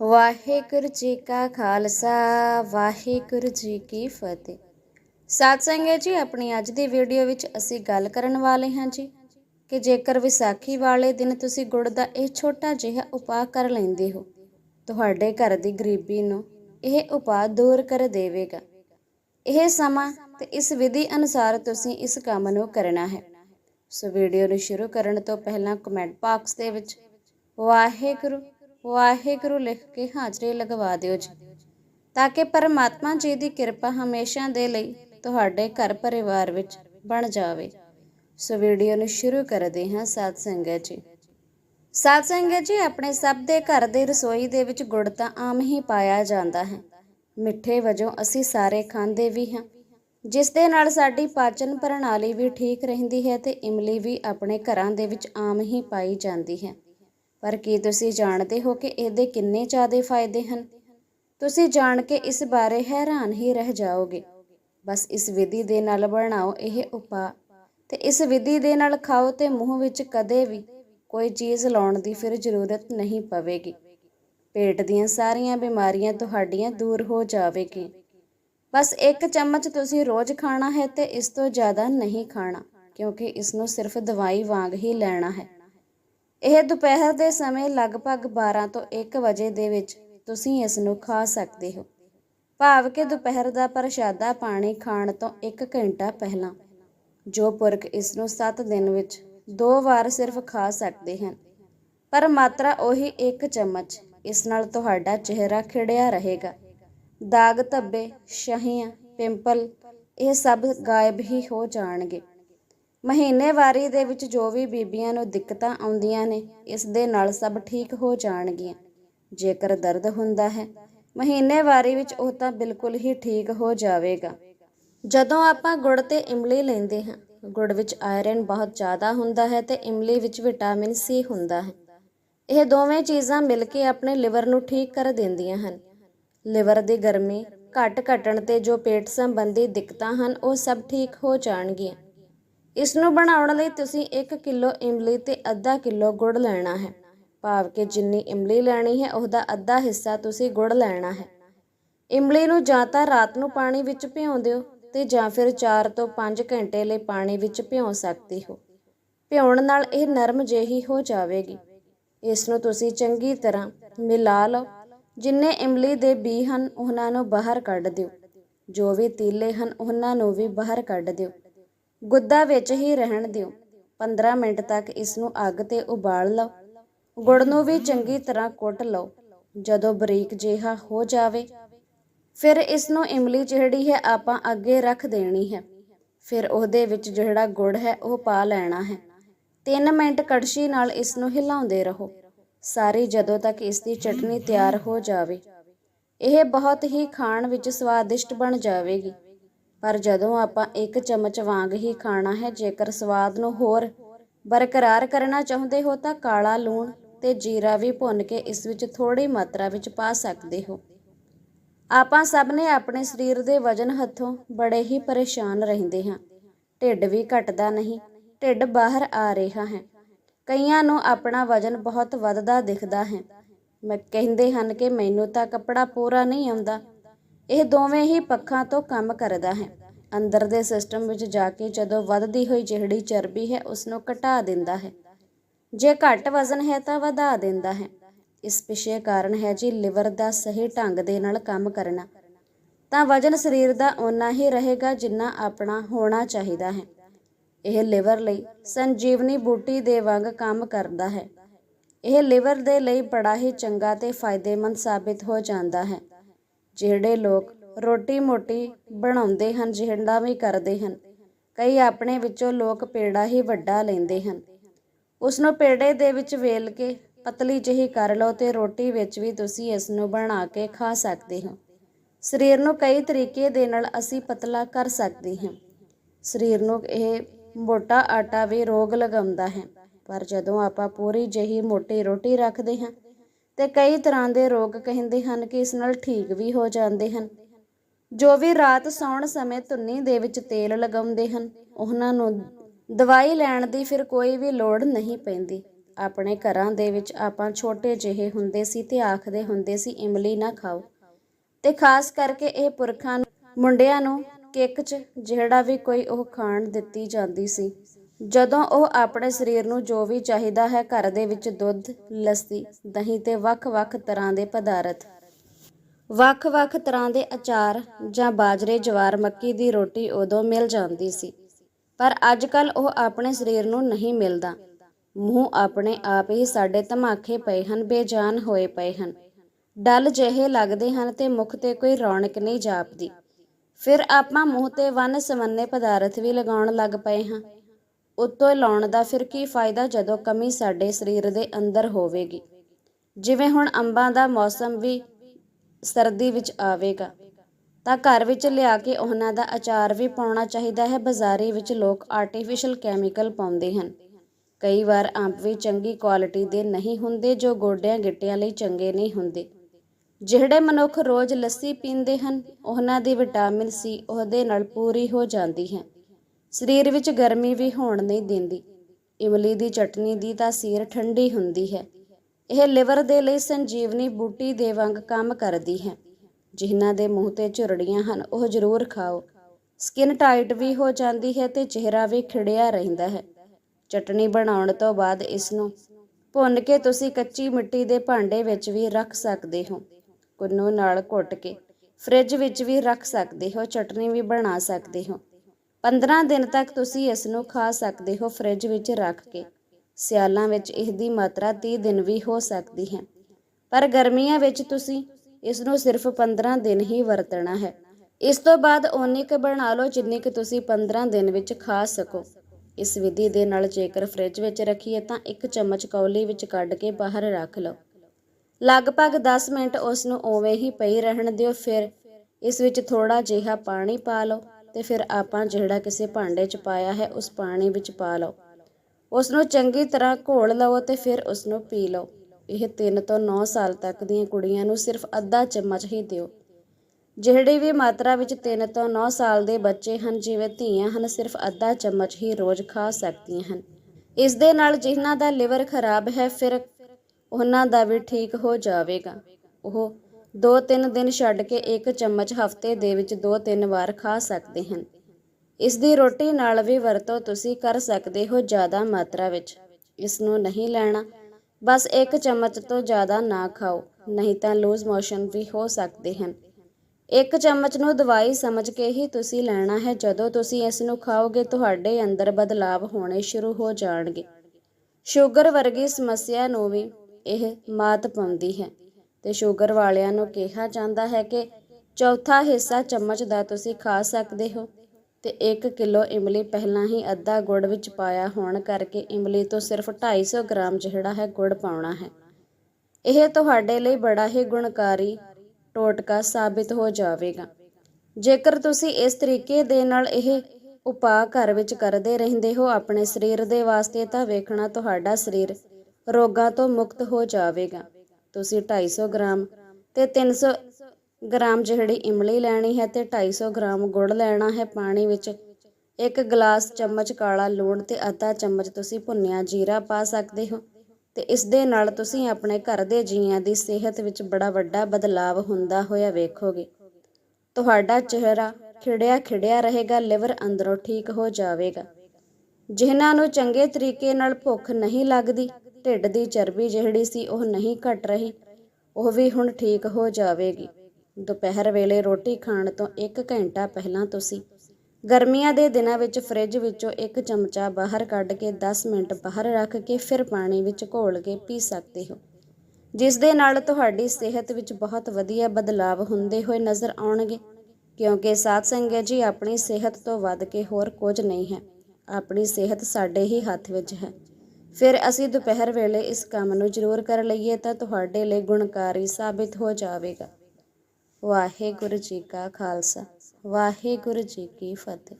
ਵਾਹਿਗੁਰੂ ਜੀ ਕਾ ਖਾਲਸਾ, ਵਾਹਿਗੁਰੂ ਜੀ ਕੀ ਫਤਿਹ। ਸਾਧ ਸੰਗਤ ਜੀ, ਆਪਣੀ ਅੱਜ ਦੀ ਵੀਡੀਓ ਵਿੱਚ ਅਸੀਂ ਗੱਲ ਕਰਨ ਵਾਲੇ ਹਾਂ ਜੀ ਕਿ ਜੇਕਰ ਵਿਸਾਖੀ ਵਾਲੇ ਦਿਨ ਤੁਸੀਂ ਗੁੜ ਦਾ ਇਹ ਛੋਟਾ ਜਿਹਾ ਉਪਾਅ ਕਰ ਲੈਂਦੇ ਹੋ, ਤੁਹਾਡੇ ਘਰ ਦੀ ਗਰੀਬੀ ਨੂੰ ਇਹ ਉਪਾਅ ਦੂਰ ਕਰ ਦੇਵੇਗਾ। ਇਹ ਸਮਾਂ ਤੇ ਇਸ ਵਿਧੀ ਅਨੁਸਾਰ ਤੁਸੀਂ ਇਸ ਕੰਮ ਨੂੰ ਕਰਨਾ ਹੈ। ਸੋ ਵੀਡੀਓ ਨੂੰ ਸ਼ੁਰੂ ਕਰਨ ਤੋਂ ਪਹਿਲਾਂ ਕਮੈਂਟ ਬਾਕਸ ਦੇ ਵਿੱਚ ਵਾਹਿਗੁਰੂ ਵਾਹਿਗੁਰੂ ਲਿਖ ਕੇ ਹਾਜ਼ਰੀ ਲਗਵਾ ਦਿਓ ਜੀ। ਤਾਂ ਕਿ ਪਰਮਾਤਮਾ ਜੀ ਦੀ ਕਿਰਪਾ ਹਮੇਸ਼ਾ ਦੇ ਲਈ ਤੁਹਾਡੇ ਘਰ ਪਰਿਵਾਰ ਵਿੱਚ ਬਣ ਜਾਵੇ। ਸੋ ਵੀਡੀਓ ਨੂੰ ਸ਼ੁਰੂ ਕਰਦੇ ਹਾਂ ਸਾਧ ਸੰਗਤ ਜੀ। ਸਾਧ ਸੰਗਤ ਜੀ, ਆਪਣੇ ਸਭ ਦੇ ਘਰ ਦੇ ਰਸੋਈ ਦੇ ਵਿੱਚ ਗੁੜ ਤਾਂ ਆਮ ਹੀ ਪਾਇਆ ਜਾਂਦਾ ਹੈ। ਮਿੱਠੇ ਵਜੋਂ ਅਸੀਂ ਸਾਰੇ ਖਾਂਦੇ ਵੀ ਹਾਂ। ਜਿਸ ਦੇ ਨਾਲ ਸਾਡੀ ਪਾਚਨ ਪ੍ਰਣਾਲੀ ਵੀ ਠੀਕ ਰਹਿੰਦੀ ਹੈ ਤੇ ਇਮਲੀ ਵੀ ਆਪਣੇ ਘਰਾਂ ਦੇ ਵਿੱਚ ਆਮ ਹੀ ਪਾਈ ਜਾਂਦੀ ਹੈ। ਪਰ ਕੀ ਤੁਸੀਂ ਜਾਣਦੇ ਹੋ ਕਿ ਇਹਦੇ ਕਿੰਨੇ ਜ਼ਿਆਦਾ ਫਾਇਦੇ ਹਨ? ਤੁਸੀਂ ਜਾਣ ਕੇ ਇਸ ਬਾਰੇ ਹੈਰਾਨ ਹੀ ਰਹਿ ਜਾਓਗੇ। ਬਸ ਇਸ ਵਿਧੀ ਦੇ ਨਾਲ ਬਣਾਓ ਇਹ ਉਪਾਅ ਤੇ ਇਸ ਵਿਧੀ ਦੇ ਨਾਲ ਖਾਓ ਤੇ ਮੂੰਹ ਵਿੱਚ ਕਦੇ ਵੀ ਕੋਈ ਚੀਜ਼ ਲਾਉਣ ਦੀ ਫਿਰ ਜ਼ਰੂਰਤ ਨਹੀਂ ਪਵੇਗੀ। ਪੇਟ ਦੀਆਂ ਸਾਰੀਆਂ ਬਿਮਾਰੀਆਂ ਤੁਹਾਡੀਆਂ ਦੂਰ ਹੋ ਜਾਵੇਗੀ। ਬਸ ਇੱਕ ਚਮਚ ਤੁਸੀਂ ਰੋਜ਼ ਖਾਣਾ ਹੈ ਤੇ ਇਸ ਤੋਂ ਜ਼ਿਆਦਾ ਨਹੀਂ ਖਾਣਾ, ਕਿਉਂਕਿ ਇਸ ਨੂੰ ਸਿਰਫ ਦਵਾਈ ਵਾਂਗ ਹੀ ਲੈਣਾ ਹੈ। ਇਹ ਦੁਪਹਿਰ ਦੇ ਸਮੇਂ ਲਗਭਗ 12 ਤੋਂ 1 ਵਜੇ ਦੇ ਵਿੱਚ ਤੁਸੀਂ ਇਸ ਨੂੰ ਖਾ ਸਕਦੇ ਹੋ। ਭਾਵ ਕਿ ਦੁਪਹਿਰ ਦਾ ਪ੍ਰਸ਼ਾਦਾ ਪਾਣੀ ਖਾਣ ਤੋਂ 1 ਘੰਟਾ ਪਹਿਲਾਂ, ਜੋ ਪੁਰਖ ਇਸ ਨੂੰ 7 ਦਿਨ ਵਿੱਚ ਦੋ ਵਾਰ ਸਿਰਫ ਖਾ ਸਕਦੇ ਹਨ। ਪਰ ਮਾਤਰਾ ਉਹੀ 1 ਚਮਚ, ਇਸ ਨਾਲ ਤੁਹਾਡਾ ਚਿਹਰਾ ਖਿੜਿਆ ਰਹੇਗਾ। ਦਾਗ ਧੱਬੇ, ਸ਼ਹੀਆਂ, ਪਿੰਪਲ, ਇਹ ਸਭ ਗਾਇਬ ਹੀ ਹੋ ਜਾਣਗੇ। ਮਹੀਨੇਵਾਰੀ ਦੇ ਵਿੱਚ ਜੋ ਵੀ ਬੀਬੀਆਂ ਨੂੰ ਦਿੱਕਤਾਂ ਆਉਂਦੀਆਂ ਨੇ, ਇਸ ਦੇ ਨਾਲ ਸਭ ਠੀਕ ਹੋ ਜਾਣਗੀਆਂ। ਜੇਕਰ ਦਰਦ ਹੁੰਦਾ ਹੈ, ਮਹੀਨੇਵਾਰੀ ਵਿੱਚ ਉਹ ਤਾਂ ਬਿਲਕੁਲ ਹੀ ਠੀਕ ਹੋ ਜਾਵੇਗਾ। ਜਦੋਂ ਆਪਾਂ ਗੁੜ ਤੇ ਇਮਲੀ ਲੈਂਦੇ ਹਾਂ, ਗੁੜ ਵਿੱਚ ਆਇਰਨ ਬਹੁਤ ਜ਼ਿਆਦਾ ਹੁੰਦਾ ਹੈ ਤੇ ਇਮਲੀ ਵਿੱਚ ਵਿਟਾਮਿਨ ਸੀ ਹੁੰਦਾ ਹੈ। ਇਹ ਦੋਵੇਂ ਚੀਜ਼ਾਂ ਮਿਲ ਕੇ ਆਪਣੇ ਲਿਵਰ ਨੂੰ ਠੀਕ ਕਰ ਦਿੰਦੀਆਂ ਹਨ। ਲਿਵਰ ਦੀ ਗਰਮੀ ਘਟ ਘਟਣ ਤੇ ਜੋ ਪੇਟ ਸੰਬੰਧੀ ਦਿੱਕਤਾਂ ਹਨ, ਉਹ ਸਭ ਠੀਕ ਹੋ ਜਾਣਗੀਆਂ। ਇਸ ਨੂੰ ਬਣਾਉਣ ਲਈ ਤੁਸੀਂ 1 ਕਿਲੋ ਇਮਲੀ ਤੇ ਅੱਧਾ ਕਿਲੋ ਗੁੜ ਲੈਣਾ ਹੈ। ਭਾਵ ਕਿ ਜਿੰਨੀ ਇਮਲੀ ਲੈਣੀ ਹੈ, ਉਹਦਾ ਅੱਧਾ ਹਿੱਸਾ ਤੁਸੀਂ ਗੁੜ ਲੈਣਾ ਹੈ। ਇਮਲੀ ਨੂੰ ਜਾਂ ਤਾਂ ਰਾਤ ਨੂੰ ਪਾਣੀ ਵਿੱਚ ਭਿਉਂ ਦਿਓ ਤੇ ਜਾਂ ਫਿਰ 4 ਤੋਂ 5 ਘੰਟੇ ਲਈ ਪਾਣੀ ਵਿੱਚ ਭਿਓ ਸਕਦੇ ਹੋ। ਭਿਉਣ ਨਾਲ ਇਹ ਨਰਮ ਜਿਹੀ ਹੋ ਜਾਵੇਗੀ। ਇਸ ਨੂੰ ਤੁਸੀਂ ਚੰਗੀ ਤਰ੍ਹਾਂ ਮਿਲਾ ਲਓ। ਜਿੰਨੇ ਇਮਲੀ ਦੇ ਬੀ ਹਨ, ਉਹਨਾਂ ਨੂੰ ਬਾਹਰ ਕੱਢ ਦਿਓ। ਜੋ ਵੀ ਤੀਲੇ ਹਨ, ਉਹਨਾਂ ਨੂੰ ਵੀ ਬਾਹਰ ਕੱਢ ਦਿਓ। ਗੁੱਦਾ ਵਿੱਚ ਹੀ ਰਹਿਣ ਦਿਓ। 15 ਮਿੰਟ ਤੱਕ ਇਸ ਨੂੰ ਅੱਗ ਤੇ ਉਬਾਲ ਲਓ। ਗੁੜ ਨੂੰ ਵੀ ਚੰਗੀ ਤਰ੍ਹਾਂ ਕੁੱਟ ਲਓ। ਜਦੋਂ ਬਰੀਕ ਜਿਹਾ ਹੋ ਜਾਵੇ, ਫਿਰ ਇਸ ਨੂੰ ਇਮਲੀ ਜਿਹੜੀ ਹੈ ਆਪਾਂ ਅੱਗੇ ਰੱਖ ਦੇਣੀ ਹੈ। ਫਿਰ ਉਹਦੇ ਵਿੱਚ ਜਿਹੜਾ ਗੁੜ ਹੈ, ਉਹ ਪਾ ਲੈਣਾ ਹੈ। 3 ਮਿੰਟ ਕੜਛੀ ਨਾਲ ਇਸ ਨੂੰ ਹਿਲਾਉਂਦੇ ਰਹੋ। ਸਾਰੀ ਜਦੋਂ ਤੱਕ ਇਸ ਦੀ ਚਟਨੀ ਤਿਆਰ ਹੋ ਜਾਵੇ, ਇਹ ਬਹੁਤ ਹੀ ਖਾਣ ਵਿੱਚ ਸਵਾਦਿਸ਼ਟ ਬਣ ਜਾਵੇਗੀ। ਪਰ ਜਦੋਂ ਆਪਾਂ ਇੱਕ ਚਮਚ ਵਾਂਗ ਹੀ ਖਾਣਾ ਹੈ, ਜੇਕਰ ਸਵਾਦ ਨੂੰ ਹੋਰ ਬਰਕਰਾਰ ਕਰਨਾ ਚਾਹੁੰਦੇ ਹੋ, ਤਾਂ ਕਾਲਾ ਲੂਣ ਤੇ ਜੀਰਾ ਵੀ ਭੁੰਨ ਕੇ ਇਸ ਵਿੱਚ ਥੋੜੀ ਮਾਤਰਾ ਵਿੱਚ ਪਾ ਸਕਦੇ ਹੋ। ਆਪਾਂ ਸਭ ਨੇ ਆਪਣੇ ਸਰੀਰ ਦੇ ਵਜਨ ਹੱਥੋਂ ਬੜੇ ਹੀ ਪਰੇਸ਼ਾਨ ਰਹਿੰਦੇ ਹਾਂ। ਢਿੱਡ ਵੀ ਘਟਦਾ ਨਹੀਂ, ਢਿੱਡ ਬਾਹਰ ਆ ਰਿਹਾ ਹੈ। ਕਈਆਂ ਨੂੰ ਆਪਣਾ ਵਜਨ ਬਹੁਤ ਵੱਧਦਾ ਦਿਖਦਾ ਹੈ। ਮੈਂ ਕਹਿੰਦੇ ਹਨ ਕਿ ਮੈਨੂੰ ਤਾਂ ਕੱਪੜਾ ਪੂਰਾ ਨਹੀਂ ਆਉਂਦਾ ਇਹ ਦੋਵੇਂ ਹੀ ਪੱਖਾਂ ਤੋਂ ਕੰਮ ਕਰਦਾ ਹੈ। ਅੰਦਰ ਦੇ ਸਿਸਟਮ ਵਿੱਚ ਜਾ ਕੇ ਜਦੋਂ ਵੱਧਦੀ ਹੋਈ ਜਿਹੜੀ ਚਰਬੀ ਹੈ ਉਸ ਨੂੰ ਘਟਾ ਦਿੰਦਾ ਹੈ। ਜੇ ਘੱਟ ਵਜ਼ਨ ਹੈ ਤਾਂ ਵਧਾ ਦਿੰਦਾ ਹੈ। ਇਸ ਪਿਛੇ ਕਾਰਨ ਹੈ ਜੀ ਲਿਵਰ ਦਾ ਸਹੀ ਢੰਗ ਦੇ ਨਾਲ ਕੰਮ ਕਰਨਾ। ਤਾਂ ਵਜ਼ਨ ਸਰੀਰ ਦਾ ਓਨਾ ਹੀ ਰਹੇਗਾ ਜਿੰਨਾ ਆਪਣਾ ਹੋਣਾ ਚਾਹੀਦਾ ਹੈ। ਇਹ ਲਿਵਰ ਲਈ ਸੰਜੀਵਨੀ ਬੂਟੀ ਦੇ ਵਾਂਗ ਕੰਮ ਕਰਦਾ ਹੈ। ਇਹ ਲਿਵਰ ਦੇ ਲਈ ਬੜਾ ਹੀ ਚੰਗਾ ਤੇ ਫਾਇਦੇਮੰਦ ਸਾਬਿਤ ਹੋ ਜਾਂਦਾ ਹੈ। ਜਿਹੜੇ ਲੋਕ ਰੋਟੀ ਮੋਟੀ ਬਣਾਉਂਦੇ ਹਨ ਜਿਹੜਾ ਵੀ ਕਰਦੇ ਹਨ, ਕਈ ਆਪਣੇ ਵਿੱਚੋਂ ਲੋਕ ਪੇੜਾ ਹੀ ਵੱਡਾ ਲੈਂਦੇ ਹਨ। ਉਸ ਨੂੰ ਪੇੜੇ ਦੇ ਵਿੱਚ ਵੇਲ ਕੇ ਪਤਲੀ ਜਿਹੀ ਕਰ ਲਓ ਤੇ ਰੋਟੀ ਵਿੱਚ ਵੀ ਤੁਸੀਂ ਇਸ ਨੂੰ ਬਣਾ ਕੇ ਖਾ ਸਕਦੇ ਹੋ। ਸਰੀਰ ਨੂੰ ਕਈ ਤਰੀਕੇ ਦੇ ਨਾਲ ਅਸੀਂ ਪਤਲਾ ਕਰ ਸਕਦੇ ਹਾਂ। ਸਰੀਰ ਨੂੰ ਇਹ ਮੋਟਾ ਆਟਾ ਵੀ ਰੋਗ ਲਗਾਉਂਦਾ ਹੈ, ਪਰ ਜਦੋਂ ਆਪਾਂ ਪੂਰੀ ਜਿਹੀ ਮੋਟੀ ਰੋਟੀ ਰੱਖਦੇ ਹਾਂ ਤੇ ਕਈ ਤਰ੍ਹਾਂ ਦੇ ਰੋਗ ਕਹਿੰਦੇ ਹਨ ਕਿ ਇਸ ਨਾਲ ਠੀਕ ਵੀ ਹੋ ਜਾਂਦੇ ਹਨ। ਜੋ ਵੀ ਰਾਤ ਸੌਣ ਸਮੇਂ ਧੁੰਨੀ ਦੇ ਵਿੱਚ ਤੇਲ ਲਗਾਉਂਦੇ ਹਨ, ਉਹਨਾਂ ਨੂੰ ਦਵਾਈ ਲੈਣ ਦੀ ਫਿਰ ਕੋਈ ਵੀ ਲੋੜ ਨਹੀਂ ਪੈਂਦੀ। ਆਪਣੇ ਘਰਾਂ ਦੇ ਵਿੱਚ ਆਪਾਂ ਛੋਟੇ ਜਿਹੇ ਹੁੰਦੇ ਸੀ ਤੇ ਆਖਦੇ ਹੁੰਦੇ ਸੀ, ਇਮਲੀ ਨਾ ਖਾਓ। ਤੇ ਖਾਸ ਕਰਕੇ ਇਹ ਪੁਰਖਾਂ ਮੁੰਡਿਆਂ ਨੂੰ ਕਿੱਕ 'ਚ ਜਿਹੜਾ ਵੀ ਕੋਈ ਉਹ ਖਾਣ ਦਿੱਤੀ ਜਾਂਦੀ ਸੀ। ਜਦੋਂ ਉਹ ਆਪਣੇ ਸਰੀਰ ਨੂੰ ਜੋ ਵੀ ਚਾਹੀਦਾ ਹੈ ਘਰ ਦੇ ਵਿੱਚ ਦੁੱਧ, ਲੱਸੀ, ਦਹੀਂ ਤੇ ਵੱਖ-ਵੱਖ ਤਰ੍ਹਾਂ ਦੇ ਪਦਾਰਥ। ਵੱਖ-ਵੱਖ ਤਰ੍ਹਾਂ ਦੇ ਅਚਾਰ ਜਾਂ ਬਾਜਰੇ, ਜਵਾਰ, ਮੱਕੀ ਦੀ ਰੋਟੀ ਉਦੋਂ ਮਿਲ ਜਾਂਦੀ ਸੀ। ਪਰ ਅੱਜ ਕੱਲ ਉਹ ਆਪਣੇ ਸਰੀਰ ਨੂੰ ਨਹੀਂ ਮਿਲਦਾ। ਮੂੰਹ ਆਪਣੇ ਆਪ ਹੀ ਸਾਡੇ ਧਮਾਕੇ ਪਏ ਹਨ, ਬੇਜਾਨ ਹੋਏ ਪਏ ਹਨ। ਡਲ ਜਿਹੇ ਲੱਗਦੇ ਹਨ ਤੇ ਮੁਖ ਤੇ ਕੋਈ ਰੌਣਕ ਨਹੀਂ ਜਾਪਦੀ। ਫਿਰ ਆਪਾਂ ਮੂੰਹ ਤੇ ਵੰਨ ਸਵੰਨੇ ਪਦਾਰਥ ਵੀ ਲਗਾਉਣ ਲੱਗ ਪਏ ਹਾਂ। ਉੱਤੋਂ ਲਾਉਣ ਦਾ ਫਿਰ ਕੀ ਫਾਇਦਾ ਜਦੋਂ ਕਮੀ ਸਾਡੇ ਸਰੀਰ ਦੇ ਅੰਦਰ ਹੋਵੇਗੀ? ਜਿਵੇਂ ਹੁਣ ਅੰਬਾਂ ਦਾ ਮੌਸਮ ਵੀ ਸਰਦੀ ਵਿੱਚ ਆਵੇਗਾ, ਤਾਂ ਘਰ ਵਿੱਚ ਲਿਆ ਕੇ ਉਹਨਾਂ ਦਾ ਅਚਾਰ ਵੀ ਪਾਉਣਾ ਚਾਹੀਦਾ ਹੈ। ਬਾਜ਼ਾਰੀ ਵਿੱਚ ਲੋਕ ਆਰਟੀਫੀਸ਼ੀਅਲ ਕੈਮੀਕਲ ਪਾਉਂਦੇ ਹਨ। ਕਈ ਵਾਰ ਅੰਬ ਵੀ ਚੰਗੀ ਕੁਆਲਿਟੀ ਦੇ ਨਹੀਂ ਹੁੰਦੇ ਜੋ ਗੋਡਿਆਂ ਗਿੱਟਿਆਂ ਲਈ ਚੰਗੇ ਨਹੀਂ ਹੁੰਦੇ। ਜਿਹੜੇ ਮਨੁੱਖ ਰੋਜ਼ ਲੱਸੀ ਪੀਂਦੇ ਹਨ, ਉਹਨਾਂ ਦੀ ਵਿਟਾਮਿਨ ਸੀ ਉਹਦੇ ਨਾਲ ਪੂਰੀ ਹੋ ਜਾਂਦੀ ਹੈ। ਸਰੀਰ ਵਿੱਚ ਗਰਮੀ ਵੀ ਹੋਣ ਨਹੀਂ ਦਿੰਦੀ। ਇਮਲੀ ਦੀ ਚਟਨੀ ਦੀ ਤਾਸੀਰ ਠੰਡੀ ਹੁੰਦੀ ਹੈ। ਇਹ ਲਿਵਰ ਦੇ ਲਈ ਸੰਜੀਵਨੀ ਬੂਟੀ ਦੇ ਵਾਂਗ ਕੰਮ ਕਰਦੀ ਹੈ। ਜਿਨ੍ਹਾਂ ਦੇ ਮੂੰਹ ਤੇ ਝੁਰੜੀਆਂ ਹਨ, ਉਹ ਜ਼ਰੂਰ ਖਾਓ। ਸਕਿਨ ਟਾਈਟ ਵੀ ਹੋ ਜਾਂਦੀ ਹੈ ਤੇ ਚਿਹਰਾ ਵੀ ਖਿੜਿਆ ਰਹਿੰਦਾ ਹੈ। ਚਟਨੀ ਬਣਾਉਣ ਤੋਂ ਬਾਅਦ ਇਸ ਨੂੰ ਭੁੰਨ ਕੇ ਤੁਸੀਂ ਕੱਚੀ ਮਿੱਟੀ ਦੇ ਭਾਂਡੇ ਵਿੱਚ ਵੀ ਰੱਖ ਸਕਦੇ ਹੋ। ਕੁੰਨੂ ਨਾਲ ਘੁੱਟ ਕੇ ਫ੍ਰਿਜ ਵਿੱਚ ਵੀ ਰੱਖ ਸਕਦੇ ਹੋ, ਚਟਨੀ ਵੀ ਬਣਾ ਸਕਦੇ ਹੋ। 15 ਦਿਨ ਤੱਕ ਤੁਸੀਂ ਇਸ ਨੂੰ ਖਾ ਸਕਦੇ ਹੋ ਫ੍ਰਿਜ ਵਿੱਚ ਰੱਖ ਕੇ। ਸਿਆਲਾਂ ਵਿੱਚ ਇਸ ਦੀ ਮਾਤਰਾ 30 ਦਿਨ ਵੀ ਹੋ ਸਕਦੀ ਹੈ। ਪਰ ਗਰਮੀਆਂ ਵਿੱਚ ਤੁਸੀਂ ਇਸ ਨੂੰ ਸਿਰਫ 15 ਦਿਨ ਹੀ ਵਰਤਣਾ ਹੈ। ਇਸ ਤੋਂ ਬਾਅਦ ਓਨੀ ਕੁ ਬਣਾ ਲਓ ਜਿੰਨੀ ਕੁ ਤੁਸੀਂ 15 ਦਿਨ ਵਿੱਚ ਖਾ ਸਕੋ। ਇਸ ਵਿਧੀ ਦੇ ਨਾਲ ਜੇਕਰ ਫ੍ਰਿਜ ਵਿੱਚ ਰੱਖੀਏ ਤਾਂ ਇੱਕ ਚਮਚ ਕੌਲੀ ਵਿੱਚ ਕੱਢ ਕੇ ਬਾਹਰ ਰੱਖ ਲਓ। ਲਗਭਗ 10 ਮਿੰਟ ਉਸ ਨੂੰ ਉਵੇਂ ਹੀ ਪਈ ਰਹਿਣ ਦਿਓ। ਫਿਰ ਇਸ ਵਿੱਚ ਥੋੜਾ ਜਿਹਾ ਪਾਣੀ ਪਾ ਲਓ। ਤੇ ਫਿਰ ਆਪਾਂ ਜਿਹੜਾ ਕਿਸੇ ਭਾਂਡੇ 'ਚ ਪਾਇਆ ਹੈ, ਉਸ ਪਾਣੀ ਵਿੱਚ ਪਾ ਲਓ। ਉਸ ਨੂੰ ਚੰਗੀ ਤਰ੍ਹਾਂ ਘੋਲ ਲਓ ਤੇ ਫਿਰ ਉਸ ਨੂੰ ਪੀ ਲਓ। ਇਹ 3 ਤੋਂ 9 ਸਾਲ ਤੱਕ ਦੀਆਂ ਕੁੜੀਆਂ ਨੂੰ ਸਿਰਫ ਅੱਧਾ ਚਮਚ ਹੀ ਦਿਓ। ਜਿਹੜੀ ਵੀ ਮਾਤਰਾ ਵਿੱਚ 3 ਤੋਂ 9 ਸਾਲ ਦੇ ਬੱਚੇ ਹਨ, ਜਿਵੇਂ ਧੀਆਂ ਹਨ, ਸਿਰਫ ਅੱਧਾ ਚਮਚ ਹੀ ਰੋਜ਼ ਖਾ ਸਕਦੀਆਂ ਹਨ। ਇਸ ਦੇ ਨਾਲ ਜਿਨ੍ਹਾਂ ਦਾ ਲਿਵਰ ਖਰਾਬ ਹੈ, ਫਿਰ ਉਹਨਾਂ ਦਾ ਵੀ ਠੀਕ ਹੋ ਜਾਵੇਗਾ। ਉਹ 2-3 ਦਿਨ ਛੱਡ ਕੇ ਇੱਕ ਚਮਚ ਹਫ਼ਤੇ ਦੇ ਵਿੱਚ 2-3 ਵਾਰ ਖਾ ਸਕਦੇ ਹਨ। ਇਸ ਦੀ ਰੋਟੀ ਨਾਲ ਵੀ ਵਰਤੋਂ ਤੁਸੀਂ ਕਰ ਸਕਦੇ ਹੋ ਜ਼ਿਆਦਾ ਮਾਤਰਾ ਵਿੱਚ। ਇਸ ਨੂੰ ਨਹੀਂ ਲੈਣਾ। ਬਸ ਇੱਕ ਚਮਚ ਤੋਂ ਜ਼ਿਆਦਾ ਨਾ ਖਾਓ, ਨਹੀਂ ਤਾਂ ਲੂਜ਼ ਮੋਸ਼ਨ ਵੀ ਹੋ ਸਕਦੇ ਹਨ। ਇੱਕ ਚਮਚ ਨੂੰ ਦਵਾਈ ਸਮਝ ਕੇ ਹੀ ਤੁਸੀਂ ਲੈਣਾ ਹੈ। ਜਦੋਂ ਤੁਸੀਂ ਇਸ ਨੂੰ ਖਾਓਗੇ, ਤੁਹਾਡੇ ਅੰਦਰ ਬਦਲਾਵ ਹੋਣੇ ਸ਼ੁਰੂ ਹੋ ਜਾਣਗੇ। ਸ਼ੂਗਰ ਵਰਗੀ ਸਮੱਸਿਆ ਨੂੰ ਵੀ ਇਹ ਮਾਤ ਪਾਉਂਦੀ ਹੈ। ਤੇ ਸ਼ੂਗਰ ਵਾਲਿਆਂ ਨੂੰ ਕਿਹਾ ਜਾਂਦਾ ਹੈ ਕਿ ਚੌਥਾ ਹਿੱਸਾ ਚਮਚ ਦਾ ਤੁਸੀਂ ਖਾ ਸਕਦੇ ਹੋ ਤੇ 1 ਕਿਲੋ ਇਮਲੀ ਪਹਿਲਾਂ ਹੀ ਅੱਧਾ ਗੁੜ ਵਿੱਚ ਪਾਇਆ ਹੋਣ ਕਰਕੇ ਇਮਲੀ ਤੋਂ ਸਿਰਫ 250 ਗ੍ਰਾਮ ਜਿਹੜਾ ਹੈ ਗੁੜ ਪਾਉਣਾ ਹੈ। ਇਹ ਤੁਹਾਡੇ ਲਈ ਬੜਾ ਹੀ ਗੁਣਕਾਰੀ ਟੋਟਕਾ ਸਾਬਿਤ ਹੋ ਜਾਵੇਗਾ। ਜੇਕਰ ਤੁਸੀਂ ਇਸ ਤਰੀਕੇ ਦੇ ਨਾਲ ਇਹ ਉਪਾਅ ਘਰ ਵਿੱਚ ਕਰਦੇ ਰਹਿੰਦੇ ਹੋ, ਆਪਣੇ ਸਰੀਰ ਦੇ ਵਾਸਤੇ ਤਾਂ ਵੇਖਣਾ ਤੁਹਾਡਾ ਸਰੀਰ ਰੋਗਾਂ ਤੋਂ ਮੁਕਤ ਹੋ ਜਾਵੇਗਾ। ਤੁਸੀਂ 250 ਗ੍ਰਾਮ ਤੇ 300 ਗ੍ਰਾਮ ਜਿਹੜੀ ਇਮਲੀ ਲੈਣੀ ਹੈ ਤੇ 250 ਗ੍ਰਾਮ ਗੁੜ ਲੈਣਾ ਹੈ ਪਾਣੀ ਵਿੱਚ। ਇੱਕ ਗਲਾਸ ਚਮਚ ਕਾਲਾ ਲੂਣ ਤੇ ਅੱਧਾ ਚਮਚ ਤੁਸੀਂ ਭੁੰਨਿਆ ਜੀਰਾ ਪਾ ਸਕਦੇ ਹੋ ਤੇ ਇਸ ਦੇ ਨਾਲ ਤੁਸੀਂ ਆਪਣੇ ਘਰ ਦੇ ਜੀਆਂ ਦੀ ਸਿਹਤ ਵਿੱਚ ਬੜਾ ਵੱਡਾ ਬਦਲਾਵ ਹੁੰਦਾ ਹੋਇਆ ਵੇਖੋਗੇ। ਤੁਹਾਡਾ ਚਿਹਰਾ ਖਿੜਿਆ ਖਿੜਿਆ ਰਹੇਗਾ, ਲਿਵਰ ਅੰਦਰੋਂ ਠੀਕ ਹੋ ਜਾਵੇਗਾ। ਜਿਨ੍ਹਾਂ ਨੂੰ ਚੰਗੇ ਤਰੀਕੇ ਨਾਲ ਭੁੱਖ ਨਹੀਂ ਲੱਗਦੀ ਢਿੱਡ ਦੀ ਚਰਬੀ ਜਿਹੜੀ ਸੀ ਉਹ ਨਹੀਂ ਘਟ ਰਹੀ, ਉਹ ਵੀ ਹੁਣ ਠੀਕ ਹੋ ਜਾਵੇਗੀ। ਦੁਪਹਿਰ ਵੇਲੇ ਰੋਟੀ ਖਾਣ ਤੋਂ 1 ਘੰਟਾ ਪਹਿਲਾਂ ਤੁਸੀਂ ਗਰਮੀਆਂ ਦੇ ਦਿਨਾਂ ਵਿੱਚ ਫ੍ਰਿਜ ਵਿੱਚੋਂ ਇੱਕ ਚਮਚਾ ਬਾਹਰ ਕੱਢ ਕੇ 10 ਮਿੰਟ ਬਾਹਰ ਰੱਖ ਕੇ ਫਿਰ ਪਾਣੀ ਵਿੱਚ ਘੋਲ ਕੇ ਪੀ ਸਕਦੇ ਹੋ। ਜਿਸ ਦੇ ਨਾਲ ਤੁਹਾਡੀ ਸਿਹਤ ਵਿੱਚ ਬਹੁਤ ਵਧੀਆ ਬਦਲਾਵ ਹੁੰਦੇ ਹੋਏ ਨਜ਼ਰ ਆਉਣਗੇ, ਕਿਉਂਕਿ ਸਾਧ ਸੰਗਤ ਜੀ ਆਪਣੀ ਸਿਹਤ ਤੋਂ ਵੱਧ ਕੇ ਹੋਰ ਕੁਝ ਨਹੀਂ ਹੈ। ਆਪਣੀ ਸਿਹਤ ਸਾਡੇ ਹੀ ਹੱਥ ਵਿੱਚ ਹੈ। ਫਿਰ ਅਸੀਂ ਦੁਪਹਿਰ ਵੇਲੇ ਇਸ ਕੰਮ ਨੂੰ ਜ਼ਰੂਰ ਕਰ ਲਈਏ ਤਾਂ ਤੁਹਾਡੇ ਲਈ ਗੁਣਕਾਰੀ ਸਾਬਿਤ ਹੋ ਜਾਵੇਗਾ। ਵਾਹਿਗੁਰੂ ਜੀ ਕਾ ਖਾਲਸਾ। ਵਾਹਿਗੁਰੂ ਜੀ ਕੀ ਫਤਿਹ।